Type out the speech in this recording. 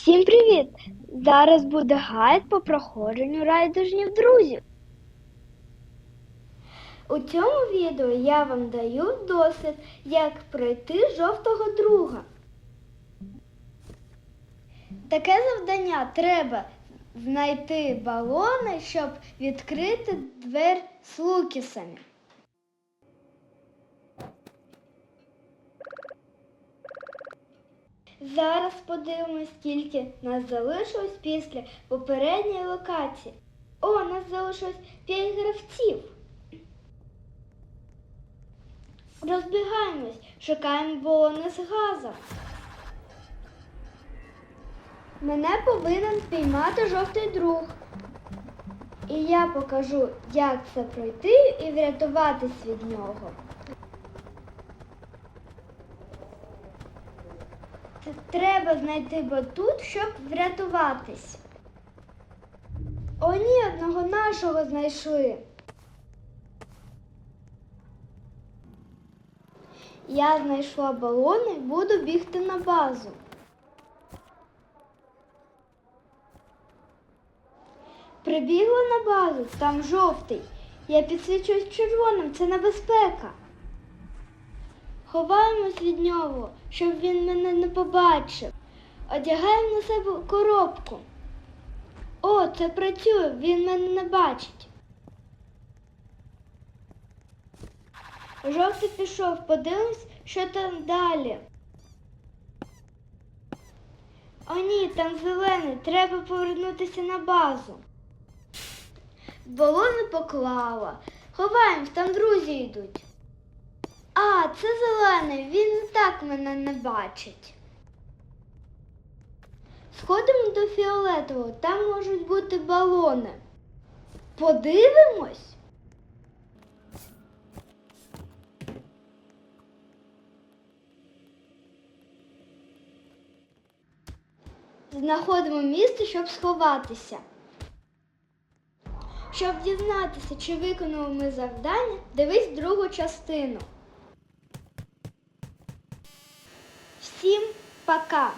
Всім привіт! Зараз буде гайд по проходженню райдужнів друзів. У цьому відео я вам даю досвід, як пройти жовтого друга. Таке завдання треба знайти балони, щоб відкрити двері з лукісами. Зараз подивимось, скільки нас залишилось після попередньої локації. О, нас залишилось 5 гравців. Розбігаємось, шукаємо балони з газом. Мене повинен спіймати жовтий друг. І я покажу, як це пройти і врятуватись від нього. Треба знайти батут, щоб врятуватись. О, ні, одного нашого знайшли. Я знайшла балони, буду бігти на базу. Прибігла на базу, там жовтий. Я підсвічуюсь червоним, це небезпека. Ховаємось від нього, щоб він мене не побачив. Одягаємо на себе коробку. О, це працює, він мене не бачить. Жовтий пішов, подивимось, що там далі. О ні, там зелений, треба повернутися на базу. Балони поклала. Ховаємось, там друзі йдуть. А, це зелений, він і так мене не бачить. Сходимо до фіолетового, там можуть бути балони. Подивимось. Знаходимо місце, щоб сховатися. Щоб дізнатися, чи виконали ми завдання, дивись другу частину. Всім пока!